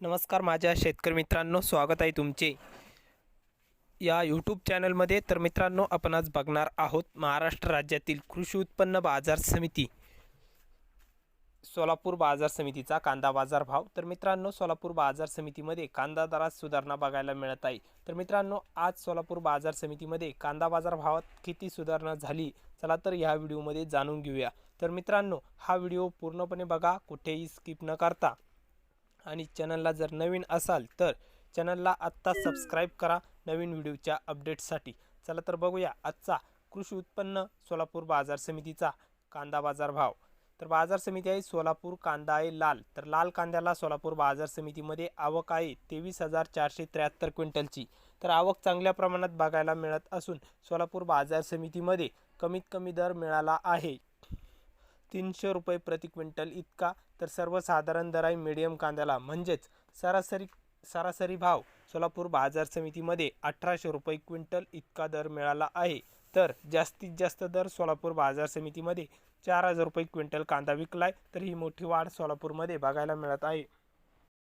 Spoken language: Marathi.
नमस्कार माझ्या शेतकरी मित्रांनो स्वागत आहे तुमचे. या यूट्यूब चॅनलमध्ये तर मित्रांनो आपण आज बघणार आहोत महाराष्ट्र राज्यातील कृषी उत्पन्न बाजार समिती. सोलापूर बाजार समितीचा कांदा बाजार भाव. तर मित्रांनो सोलापूर बाजार समितीमध्ये कांदा दरात सुधारणा बघायला मिळत आहे. तर मित्रांनो आज सोलापूर बाजार समितीमध्ये कांदा बाजार भावात किती सुधारणा झाली चला तर ह्या व्हिडिओमध्ये जाणून घेऊया. तर मित्रांनो हा व्हिडिओ पूर्णपणे बघा कुठेही स्किप न करता. आणि चॅनलला जर नवीन असाल तर चॅनलला आत्ता सबस्क्राईब करा नवीन व्हिडिओच्या अपडेट्ससाठी. चला तर बघूया आजचा कृषी उत्पन्न सोलापूर बाजार समितीचा कांदा बाजार भाव. तर बाजार समिती आहे सोलापूर कांदा आहे लाल. तर लाल कांद्याला सोलापूर बाजार समितीमध्ये आवक आहे तेवीस हजार चारशे त्र्याहत्तर क्विंटलची. तर आवक चांगल्या प्रमाणात बघायला मिळत असून सोलापूर बाजार समितीमध्ये कमीत कमी दर मिळाला आहे. तीनशे रुपये प्रति क्विंटल इतका तर सर्वसाधारण दर आहे मिडियम कांद्याला. म्हणजेच सरासरी सरासरी भाव सोलापूर बाजार समितीमध्ये अठराशे रुपये क्विंटल इतका दर मिळाला आहे. तर जास्तीत जास्त दर सोलापूर बाजार समितीमध्ये चार हजार रुपये क्विंटल कांदा विकलाय तर ही मोठी वाढ सोलापूरमध्ये बघायला मिळत आहे.